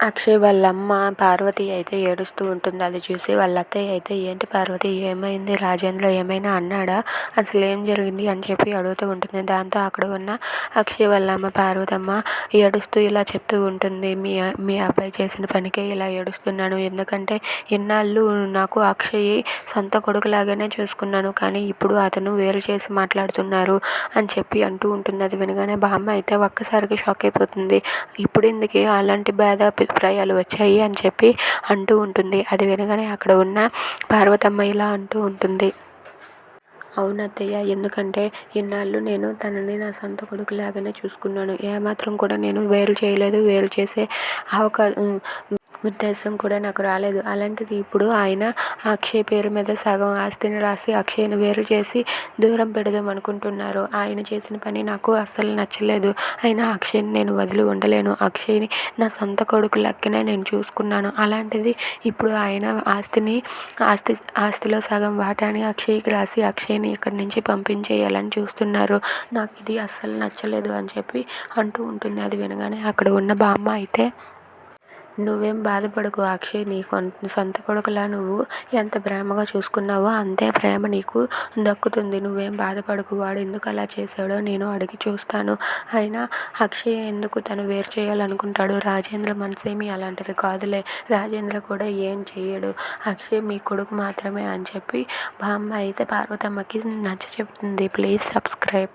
అక్షయ్ వాళ్ళ అమ్మ పార్వతి అయితే ఏడుస్తూ ఉంటుంది. అది చూసి వాళ్ళ అత్తయ్య అయితే ఏంటి పార్వతి ఏమైంది? రాజేంద్ర ఏమైనా అన్నాడా? అసలు ఏం జరిగింది? అని చెప్పి అడుగుతూ ఉంటుంది. దాంతో అక్కడ ఉన్న అక్షయ్ వాళ్ళ అమ్మ పార్వతమ్మ ఏడుస్తూ ఇలా చెప్తూ ఉంటుంది. మీ మీ అబ్బాయి చేసిన పనికే ఇలా ఏడుస్తున్నాను. ఎందుకంటే ఇన్నాళ్ళు నాకు అక్షయ్ సొంత కొడుకులాగానే చూసుకున్నాను. కానీ ఇప్పుడు అతను వేరు చేసి మాట్లాడుతున్నారు అని చెప్పి అంటూ ఉంటుంది. అది వినగానే బామ్మ అయితే ఒక్కసారిగా షాక్ అయిపోతుంది. ఇప్పుడు ఇందుకే అలాంటి బాధ అభిప్రాయాలు వచ్చాయి అని చెప్పి అంటూ ఉంటుంది. అది వినగానే అక్కడ ఉన్న పార్వతమ్మ ఇలా అంటూ ఉంటుంది. అవునత్తయ్య ఎందుకంటే ఇన్నాళ్ళు నేను తనని నా సొంత కొడుకు లాగానే చూసుకున్నాను. ఏమాత్రం కూడా నేను వేరు చేయలేదు. వేరు చేసే అవకా ఉద్దేశం కూడా నాకు రాలేదు. అలాంటిది ఇప్పుడు ఆయన అక్షయ్ పేరు మీద సగం ఆస్తిని రాసి అక్షయ్ని వేరు చేసి దూరం పెడదాం అనుకుంటున్నారు. ఆయన చేసిన పని నాకు అస్సలు నచ్చలేదు. అయినా అక్షయ్ని నేను వదిలి ఉండలేను. అక్షయ్ని నా సొంత కొడుకు లెక్కనే నేను చూసుకున్నాను. అలాంటిది ఇప్పుడు ఆయన ఆస్తిని ఆస్తి ఆస్తిలో సగం వాటాని అక్షయ్కి రాసి అక్షయ్ని ఇక్కడి నుంచి పంపించేయాలని చూస్తున్నారు. నాకు ఇది అస్సలు నచ్చలేదు అని చెప్పి అంటూ ఉంటుంది. అది వినగానే అక్కడ ఉన్న బామ్మ అయితే నువ్వేం బాధపడకు అక్షయ్ నీ సొంత కొడుకులా నువ్వు ఎంత ప్రేమగా చూసుకున్నావో అంతే ప్రేమ నీకు దక్కుతుంది. నువ్వేం బాధపడకు వాడు ఎందుకు అలా చేశాడో నేను అడిగి చూస్తాను. అయినా అక్షయ్ ఎందుకు తను వేరు చేయాలనుకుంటాడు? రాజేంద్ర మనసేమి అలాంటిది కాదులే. రాజేంద్ర కూడా ఏం చేయడు. అక్షయ్ మీ కొడుకు మాత్రమే అని చెప్పి బామ్మ అయితే పార్వతమ్మకి నచ్చ చెప్తుంది. Please subscribe.